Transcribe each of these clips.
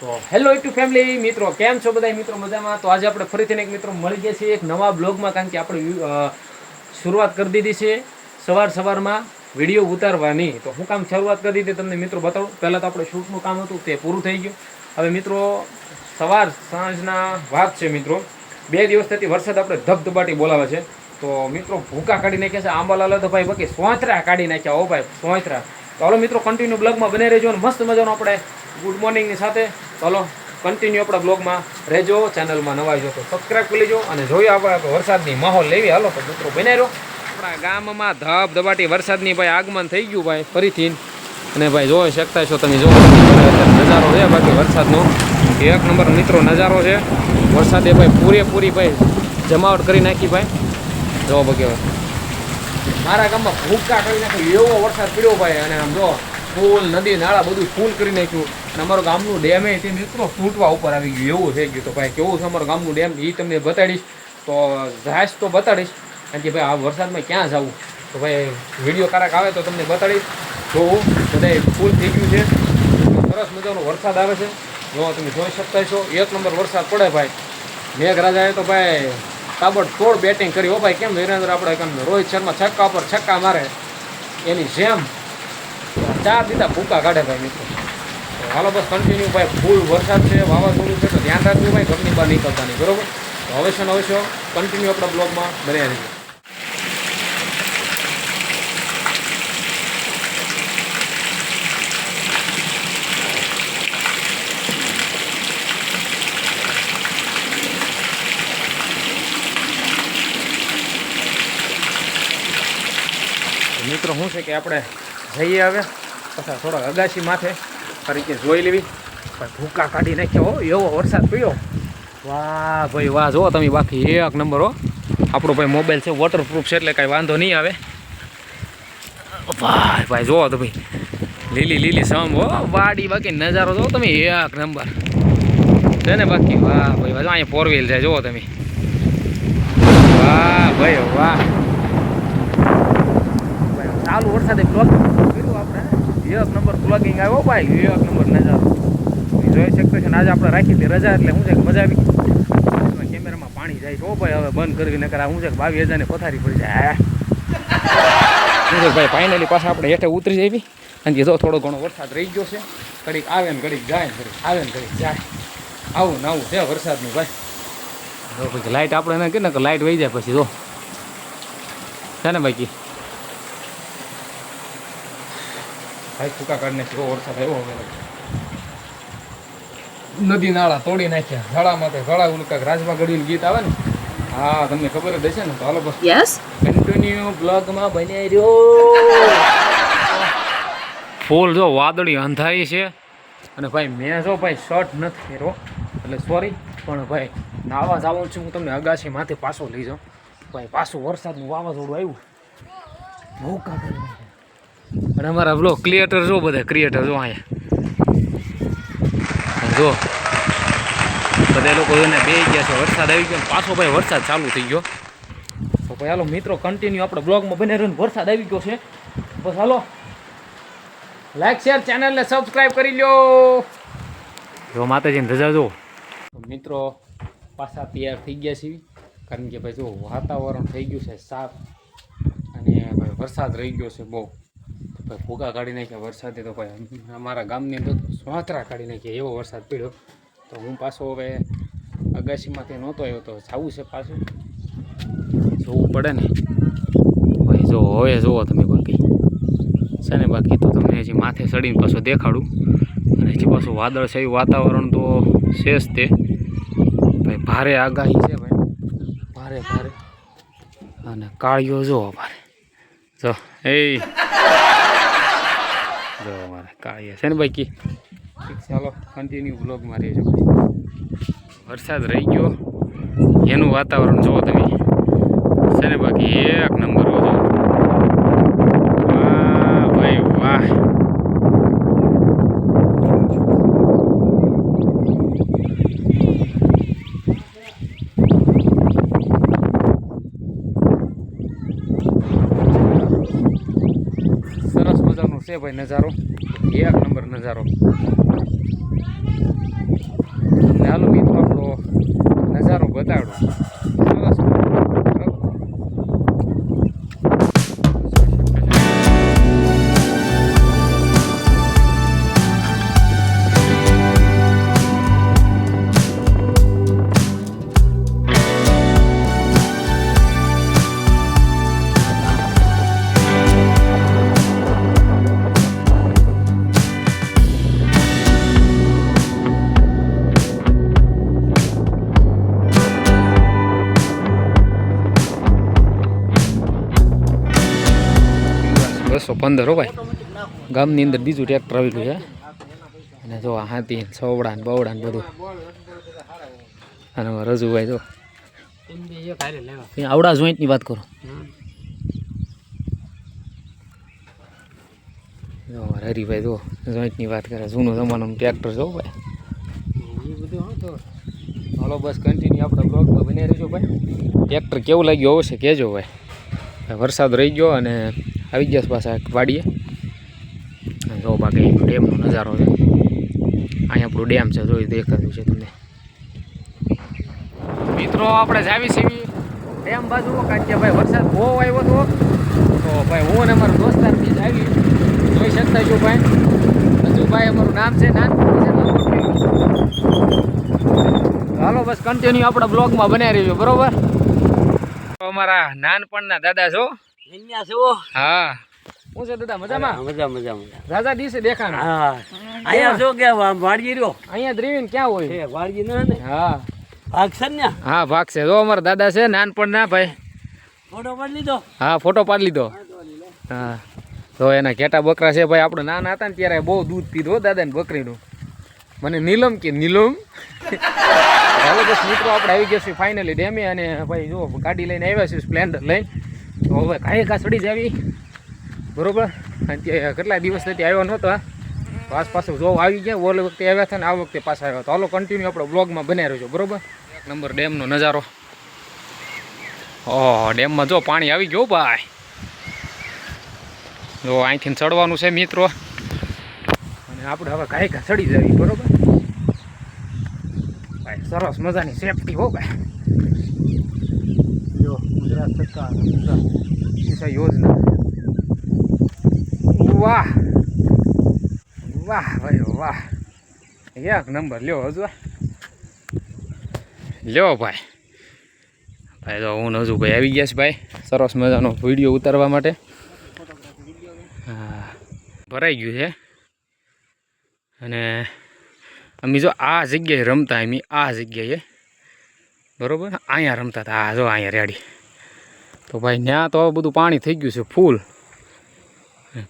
તો hello two family મિત્રો, કેમ છો બધા મિત્રો, મજામાં? તો આજે આપણે ફરીથી એક મિત્રો મળી ગયા છીએ એક નવા બ્લોગમાં કારણ કે આપણે શરૂઆત કરી દીધી છે સવાર સવારમાં વીડિયો ઉતારવાની. તો હું કામ શરૂઆત કરી દીધી તમને મિત્રો બતાવું. પહેલાં તો આપણે શૂટનું કામ હતું, તે પૂરું થઈ ગયું. હવે મિત્રો, સવાર સાંજના વાત છે મિત્રો. બે દિવસ થતી વરસાદ આપણે ધબધબાટી બોલાવે છે. તો મિત્રો, ભૂકા કાઢી નાખ્યા છે. આંબાલાલ તો ભાઈ બાકી, સોંતરા કાઢી નાખ્યા ઓ ભાઈ, સોંતરા. તો હાલો મિત્રો કન્ટિન્યુ બ્લોગમાં બની રહેજો અને મસ્ત મજાનો આપણે ગુડ મોર્નિંગની સાથે. ચાલો કન્ટિન્યુ આપણા બ્લોગમાં રહેજો ચેનલમાં નવા જો તો સબસ્ક્રાઈબ કરી લેજો અને જોઈએ આપણે વરસાદની માહોલ લેવી હાલો, તો મિત્રો બનાવી રહ્યો આપણા ગામમાં ધબધબાટી વરસાદની ભાઈ આગમન થઈ ગયું ભાઈ, ફરીથી. અને ભાઈ જોઈ શકતા છો તમે, જો નજારો છે, બાકી વરસાદનો. એક નંબર મિત્રો નજારો છે. વરસાદે ભાઈ પૂરેપૂરી ભાઈ જમાવટ કરી નાખી ભાઈ. જો બગે મારા ગામમાં ભૂકા કરી નાખ્યો, એવો વરસાદ પડ્યો ભાઈ, અને આમ જો ફૂલ, નદી, નાળા બધું ફૂલ કરી નાખ્યું. અને અમારું ગામનું ડેમે તે મિત્રો ફૂટવા ઉપર આવી ગયું. એવું થઈ ગયું તો ભાઈ, કેવું છે અમારું ગામનું ડેમ? એ તમને બતાડીશ. તો જાશ તો બતાડીશ. કારણ કે ભાઈ, આ વરસાદમાં ક્યાં જવું? તો ભાઈ, વીડિયો કારક આવે તો તમને બતાડીશ. જોવું બધા ફૂલ થઈ ગયું છે. સરસ મજાનો વરસાદ આવે છે. જો તમે જોઈ શકતા છો એક નંબર વરસાદ પડે ભાઈ. મેઘરાજાએ તો ભાઈ તાબડતોડ બેટિંગ કરી. હો ભાઈ, કેમ વિરેન્દ્ર આપણે કેમ રોહિત શર્મા છક્કા પર છક્કા મારે? એની જેમ ચાર દીધા, ભૂકા કાઢે ભાઈ મિત્રો. હાલો બસ કન્ટિન્યુ ભાઈ, ફૂલ વરસાદ છે, વાવાઝોડું છે, તો ધ્યાન રાખવું ભાઈ ઘરની બહાર નીકળતા નહીં બરોબર? તો અવશ્ય ને અવશ્ય કન્ટિન્યુ આપણા બ્લોગમાં બન્યા રહીએ મિત્રો, શું છે કે આપણે જઈએ હવે. પછી થોડા અગાસી માથે તરીકે જોઈ લેવી. ભાઈ ભૂકા કાઢી નાખ્યો હો. એવો વરસાદ પીયો વાહ ભાઈ, વાહ. જુઓ તમે બાકી એક નંબર હો. આપણો ભાઈ મોબાઈલ છે વોટરપ્રૂફ છે એટલે કાંઈ વાંધો નહીં આવે. ભાઈ ભાઈ, જુઓ તો લીલી લીલી સમ હો. વાડી બાકી નજારો જુઓ તમે. એક નંબર. છે ને બાકી? વાહ ભાઈ, વાહ. અહીંયા ફોર વ્હીલ છે, જુઓ તમે. વાહ ભાઈ, વાહ. ચાલુ વરસાદે બ્લોગ કર્યું આપણે. એક નંબર બ્લોગિંગ આવ્યો ભાઈ. એક નંબર નજારો જોઈ શકતો છે ને આજે આપણે રાખી હતી રજા એટલે હું છે મજા આવી કેમેરામાં પાણી જાય. છે ઓ ભાઈ હવે બંધ કરવી નકર આ હું છે બાવીસ હજારની પથારી પડી જાય. શું ભાઈ ફાઇનલી પાછા આપણે હેઠે ઉતરી જઈએ અને જો થોડો ઘણો વરસાદ રહી ગયો છે ઘડીક આવે ને ઘડીક જાય ને ઘડીક આવે ને ઘડીક જાય. આવું ને આવું છે વરસાદનું ભાઈ. પછી લાઇટ આપણે ને કે લાઇટ વહી જાય પછી જો. છે ને બાકી? ભાઈ ટૂંકા કાઢને કેવો વરસાદ આવ્યો હવે નદી નાળા તોડી નાખ્યા. ઝાડામાં તો ઝાડા ઉલકા રાજમાં ગઢવીનું ગીત આવે ને. હા તમને ખબર જ હશે ને. તો હાલો બસ. યસ કન્ટિન્યુ બ્લોગમાં બન્યા રહ્યો. ફૂલ જો વાદળી અંધાઈ છે. અને ભાઈ મેં જો ભાઈ શર્ટ નથી પહેરો એટલે સોરી પણ ભાઈ નાવા જવાનું છું. હું તમને અગાસી માથે પાછો લઈ જાઉં. ભાઈ પાછું વરસાદનું વાવાઝોડું આવ્યું. ભૂકા કરી નાખ્યા. અને અમારા બ્લોગ ક્રિએટર જો બધા ક્રિએટર જો અહીંયા. જો, બધા લોકો એને બે ગયા છે. વરસાદ આવી ગયો પાછો ભાઈ વરસાદ ચાલુ થઈ ગયો. તો ભાઈ હાલો મિત્રો કન્ટિન્યુ આપણે બ્લોગમાં બને રહ્યો વરસાદ આવી ગયો છે. બસ હાલો. લાઈક શેર ચેનલને સબસ્ક્રાઈબ કરી લ્યો. જો માતાજીને રજા જો મિત્રો, પાછા તૈયાર થઈ ગયા છીએ. કારણ કે ભાઈ જો વાતાવરણ થઈ ગયું છે સાફ. અને વરસાદ રહી ગયો છે બહુ. ભાઈ ભૂકા કાઢી નાખ્યા, વરસાદે તો ભાઈ અમારા ગામની અંદર સ્વાતરા કાઢી નાખ્યા, એવો વરસાદ પડ્યો. તો હું પાછો હવે અગાસીમાંથી નહોતો આવ્યો, તો જવું છે પાછું. જોવું પડે ને. ભાઈ જો, હવે જુઓ તમે બાકી છે ને બાકી તો તમને હજી માથે ચડીને પાછું દેખાડું. અને હજી પાછું વાદળ છે વાતાવરણ તો છે જ તે. ભાઈ ભારે આગાહી છે ભાઈ. ભારે ભારે. અને કાળીઓ જુઓ ભારે. જો, એ જો મારે કાળીઓ છે ને બાકી? ચાલો કન્ટિન્યુ બ્લોગમાં રહેજો. વરસાદ રહી ગયો. એનું વાતાવરણ જુઓ તમે. છે ને બાકી? એક નંબર. છે ભાઈ નજારો. એક નંબર નજારો. હાલો મિત્રો આપણો નજારો બતાડો. પંદર હો ભાઈ. ગામની અંદર બીજું ટ્રેક્ટર આવેલું છે. અને જો હાથી સવડા ને બવડા ને બધું. અને રજુભાઈ જો. આવડા જોઈન્ટની વાત કરો. જો હરિભાઈ જો જોઈન્ટની વાત કરે. જૂનો જમાનો ટ્રેક્ટર જો ભાઈ. હાલો બસ કન્ટિન્યુ આપણે બ્લોગમાં બની રહીશું ભાઈ. ટ્રેક્ટર કેવું લાગ્યું હશે કહેજો ભાઈ. વરસાદ રહી ગયો અને આવી ગયા પાછા વાડીએ જો બાકી ડેમનો નજારો છે. અહીંયા આપણું ડેમ છે જોઈ દેખાતું છે તમને. મિત્રો, આપણે જાવી છીએ ડેમ બાજુ, કારણ કે ભાઈ વરસાદ બહુ આવ્યો હતો. તો ભાઈ હું અને અમારો દોસ્તાર બી જાવી. જોઈ શકતા છું ભાઈ? હજુ ભાઈ અમારું નામ છે, નાનપણ હાલો, બસ કન્ટિન્યુ આપણા બ્લોગમાં બનાવી રહેજો બરોબર? અમારા નાનપણના દાદા છો. હા. હું છે દાદા મજામાં? મજા મજા મજા. રાજા દિવસે દેખાણ હા અહીંયા જો કે વાડી રહ્યો? અહીંયા દ્રીવીન ક્યાં હોય? એ વાડી ને હા. ને હા ભાગ છે. જો અમારા દાદા છે નાનપણના ભાઈ. ફોટો પાડી લીધો? હા ફોટો પાડી લીધો. હા. તો એના ઘેટા બકરા છે ભાઈ. આપણે નાના હતા ને ત્યારે બહુ દૂધ પીધું દાદાને બકરીનું. મને નીલમ કે નીલમ? હવે બસ મિત્રો આપણે આવી ગયા છીએ ફાઇનલી ડેમે અને ભાઈ જો ગાડી લઈને આવ્યા છીએ સ્પ્લેન્ડર લઈને. તો હવે કાંઈ કાં ચડી જાવી બરોબર? અને ત્યાં કેટલા દિવસથી ત્યાં આવ્યો નહોતા પાસ પાસે જો આવી ગયા, ઓલ વખતે આવ્યા હતા ને આ વખતે પાછા આવ્યા તો હાલો કન્ટિન્યુ આપણે બ્લોગમાં બનાવી રહ્યો બરોબર? એક નંબર ડેમનો નજારો. ઓહો, ડેમમાં જો પાણી આવી ગયું, ભાઈ. જો અહીંથી ચડવાનું છે મિત્રો. અને આપણે હવે કાંઈ કાંઈ ચડી જવી બરોબર? ભાઈ, સરસ મજાની સેફટી હો, ભાઈ. સરકાર દિશા યોજના વાહ વાહ ભાઈ વાહ એક નંબર લ્યો હજુ લ્યો ભાઈ. ભાઈ, તો હું હજુ ભાઈ આવી ગયા છે, ભાઈ. સરસ મજાનો વીડિયો ઉતારવા માટે. ભરાઈ ગયું છે. અને અમે જો આ જગ્યાએ રમતા, અમે આ જગ્યાએ. બરોબર? અહીંયા રમતા હતા. આ જો અહીંયા રેડી. તો ભાઈ ત્યાં તો બધું પાણી થઈ ગયું છે, ફૂલ.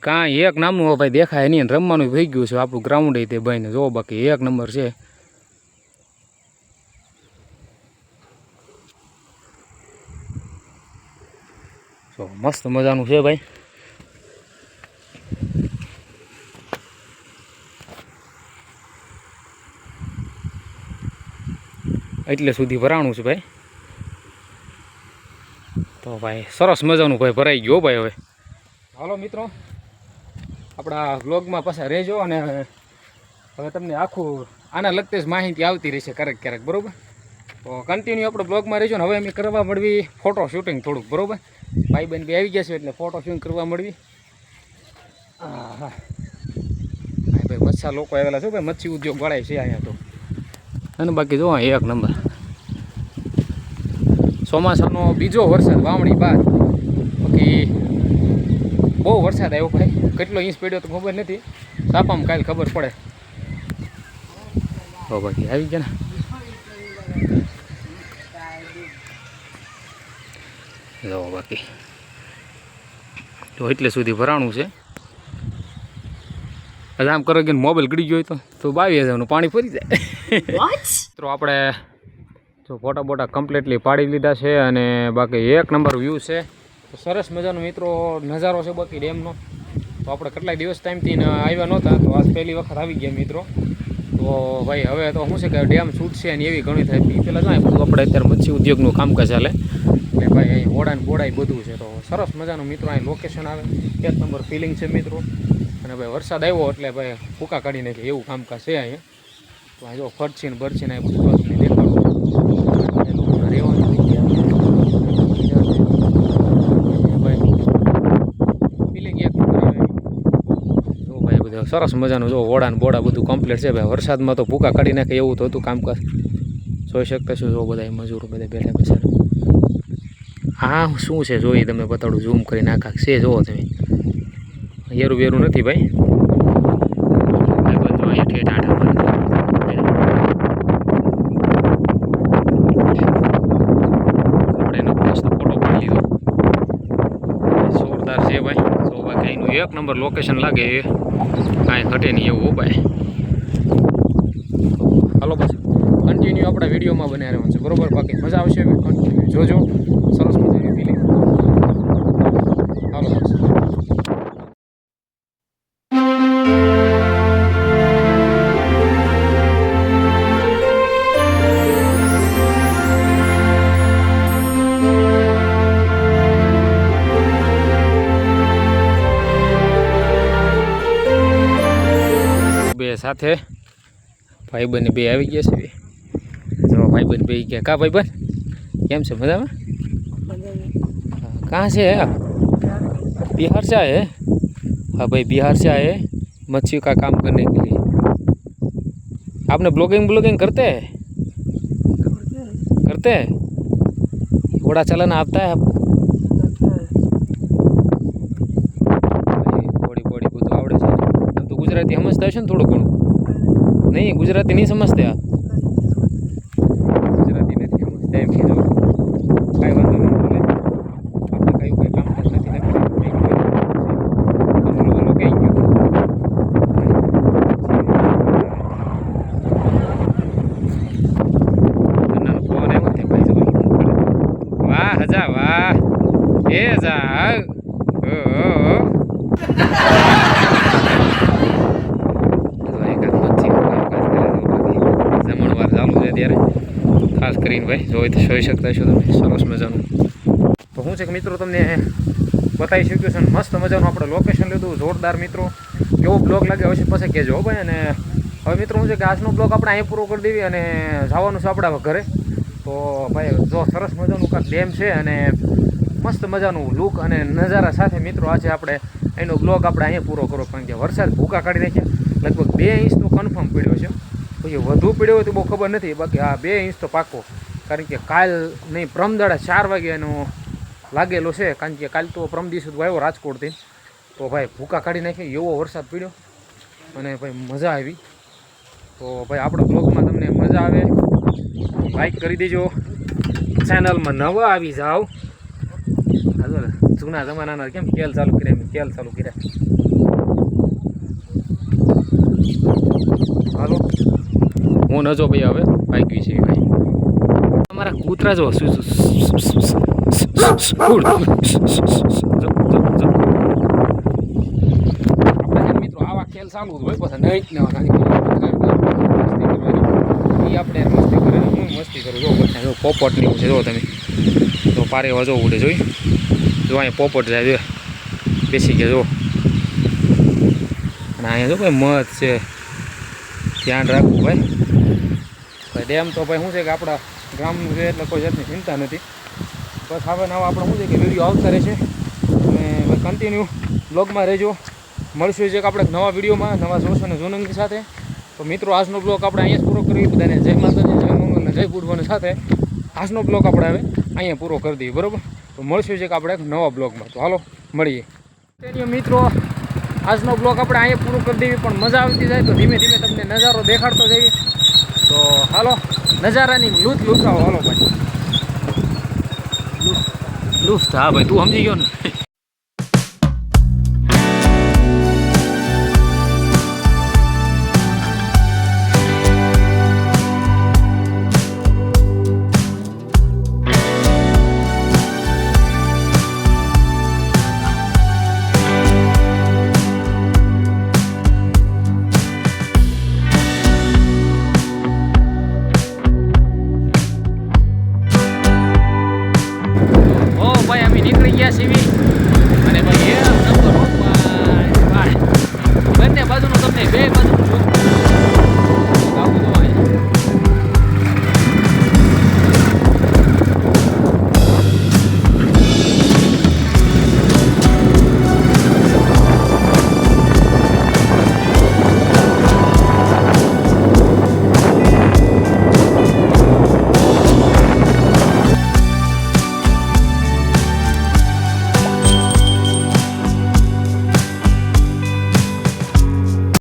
કાંઈ એક નામનું ભાઈ દેખાય નહીં રમવાનું થઈ ગયું છે આપણું ગ્રાઉન્ડ તે ભાઈને. જો બાકી એક નંબર છે. તો મસ્ત મજાનું છે ભાઈ. એટલે સુધી ભરાણું છે ભાઈ. તો ભાઈ, સરસ મજાનું ભાઈ, ભરાઈ ગયો ભાઈ હવે. હાલો મિત્રો, આપણા બ્લોગમાં પાછા રહેજો અને હવે તમને આખું, આના લગતી જ માહિતી આવતી રહેશે ક્યારેક ક્યારેક, બરાબર? તો કન્ટિન્યુ આપણે બ્લોગમાં રહેજો ને હવે અમે કરવા મળવી ફોટો શૂટિંગ થોડુંક, બરોબર? ભાઈ બહેન બી આવી ગયા છે એટલે ફોટો શૂટિંગ કરવા મળવી. હા હા ભાઈ મચ્છા લોકો આવેલા છે ભાઈ, મચ્છી ઉદ્યોગ વાળાય છે અહીંયા તો. અને બાકી જો એક નંબર ચોમાસાનો બીજો વરસાદ વાવણી બાદ. બાકી બહુ વરસાદ આવ્યો ભાઈ. કેટલો ઇંચ પડ્યો તો ખબર નથી. સાપામાં કાલે ખબર પડે. હો બાકી આવી ગયા ને. જો બાકી. તો એટલે સુધી ભરાણું છે. આમ કરો કે મોબાઈલ ગળી ગયો તો તો બાવીસ હજારનું પાણી ફરી જાય. મિત્રો આપણે જો ફોટા બોટા કમ્પ્લીટલી પાડી લીધા છે અને બાકી એક નંબર વ્યૂ છે. તો સરસ મજાનો મિત્રો નજારો છે બાકી ડેમનો. તો આપણે કેટલાય દિવસ ટાઈમથી આવ્યા નહોતા, તો આજ પહેલી વખત આવી ગયા મિત્રો. તો ભાઈ, હવે તો શું છે કે ડેમ છૂટશે અને એવી ઘણી થાય. એ પહેલાં જાય, બધું આપણે અત્યારે મચ્છી ઉદ્યોગનું કામકાજ ચાલે. એટલે ભાઈ, અહીં હોડા ને બોડા ય બધું છે. તો સરસ મજાનું મિત્રો અહીં લોકેશન આવે. એક નંબર ફિલિંગ છે મિત્રો. અને ભાઈ, વરસાદ આવ્યો એટલે ભાઈ, ફૂકા કાઢી નાખે એવું કામકાજ છે અહીંયા તો અહીં જો ફરછીને ને બરછી ને બધું દેખાડું. સરસ મજાનું જો ઓડા ને બોડા બધું કમ્પ્લીટ છે. ભાઈ, વરસાદમાં તો ભૂકા કાઢી નાખે એવું તો હતું કામકાજ. જોઈ શકતા છો જો બધા મજૂરો બધા બેઠા બેસા હા, શું છે? જોઈ તમે બતાડું ઝૂમ કરીને આખા છે જોવો તમે. હેરું વેરું નથી ભાઈ બધું અહીંયા ઠેઠ આઠા મારે આપણે એનો મસ્ત ફોટો પાડી લીધો જોરદાર છે ભાઈ. તો બાકી એક નંબર લોકેશન લાગે એ કાંઈ ઘટે નહીં એવું ભાઈ હાલો પછી. કન્ટિન્યુ આપણા વિડીયોમાં બન્યા રહેવાનું છે. બરોબર? બાકી મજા આવશે કન્ટિન્યુ જોજો. સરસ મજાની ફિલિંગ સાથે ભાઈબંધ બે આવી ગયા છે જો ભાઈબંધ બે ગયા કા ભાઈબંધ કેમ છે મજામાં कहाँ से है आप बिहार से आए हैं हाँ भाई बिहार से आए हैं मच्छी का काम करने के लिए आपने ब्लॉगिंग ब्लॉगिंग करते हैं करते हैं घोड़ा चलाना आता है आपको ગુજરાતી સમજતા હશે ને થોડું ઘણું? નહીં ગુજરાતી નહીં સમજતા? ગુજરાતી નથી સમજતા એમ કીધું. કાંઈ વાંધો નહીં બોલે આપણે કંઈ કામ નથી જો વાહ હજા વાહ. એ ઓ ઓ, ઓ. તો એકાદ મચ્છીનું કામકાજ કરે છે બાકી જમણવાર ચાલુ છે ત્યારે ખાસ કરીને ભાઈ, જોઈ જોઈ શકતા છો તમે. સરસ મજાનું. તો શું છે કે મિત્રો તમને બતાવી શક્યું છે મસ્ત મજાનું આપણે લોકેશન લીધું. જોરદાર મિત્રો. કેવો બ્લોગ લાગે અવશ્ય પછી કહેજો હો ભાઈ. અને હવે મિત્રો શું છે કે આજનો બ્લોગ આપણે અહીં પૂરો કરી દેવી અને જવાનું છે આપણા ઘરે. તો ભાઈ, જો સરસ મજાનું કાંઈક ડેમ છે અને મસ્ત મજાનું લુક અને નજારા સાથે મિત્રો આજે આપણે એનો બ્લોગ આપણે અહીંયા પૂરો કરો કારણ કે વરસાદ ભૂકા કાઢી નાખ્યા. લગભગ બે ઇંચ કન્ફર્મ પડ્યો છે. પછી વધુ પડ્યો હોય તો બહુ ખબર નથી. બાકી આ બે ઇંચ તો પાકો. કારણ કે કાલ નહીં પ્રમદાડા ચાર વાગ્યાનો લાગેલો છે. કારણ કે કાલ તો પ્રમ દિવસ આવ્યો રાજકોટથી. તો ભાઈ ભૂકા કાઢી નાખી એવો વરસાદ પીડ્યો. અને ભાઈ મજા આવી. તો ભાઈ આપણા બ્લોગમાં તમને મજા આવે. લાઈક કરી દેજો. ચેનલમાં નવા આવી જાઓ. જૂના જમાનાના કેમ કેલ ચાલુ કર્યા ખેલ ચાલુ કર્યા હાલો હું નજો ભાઈ હવે બાઈક વિશે ભાઈ તમારા કૂતરા જો શું છે મિત્રો આવા ખેલ સાંભળવું હોય પછી નહીં જ. ઈ આપણે મસ્તી કરે હું મસ્તી કરું જો પછી જો પોપટ ને છે જો તમે જો પારે વજો ઉડે જોઈ જો અહીંયા પોપટ જાય જો બેસી ગયા જો અને અહીંયા જો ભાઈ મધ છે ધ્યાન રાખવું ભાઈ ડેમ તો ભાઈ શું છે કે આપણા ગામનું છે એટલે કોઈ જાતની ચિંતા નથી. બસ હવે નવા આપણે શું છે કે વીડિયો આવતા રહેશે. અને કન્ટિન્યુ બ્લોગમાં રહેજો. મળશું છે કે આપણે નવા વિડીયોમાં, નવા જોશ અને જોનંગી સાથે. તો મિત્રો, આજનો બ્લોગ આપણે અહીંયા જ પૂરો કરીએ બધાને જય માતાજી, જય મંગલ જય ગુડવાની સાથે આજનો બ્લોગ આપણે હવે અહીંયા પૂરો કરી દઈએ, બરોબર? તો મળશું છે કે આપણે નવા બ્લોગમાં તો હાલો, મળીએ. મિત્રો, આજનો બ્લોગ આપણે અહીંયા પૂરો કરી દેવી પણ મજા આવતી જાય તો ધીમે ધીમે તમને નજારો દેખાડતો જઈએ. તો હાલો નજારાની લૂંટ લૂંટાવો હાલો ભાઈ. લુફ્ત હા ભાઈ તું સમજી ગયો ને?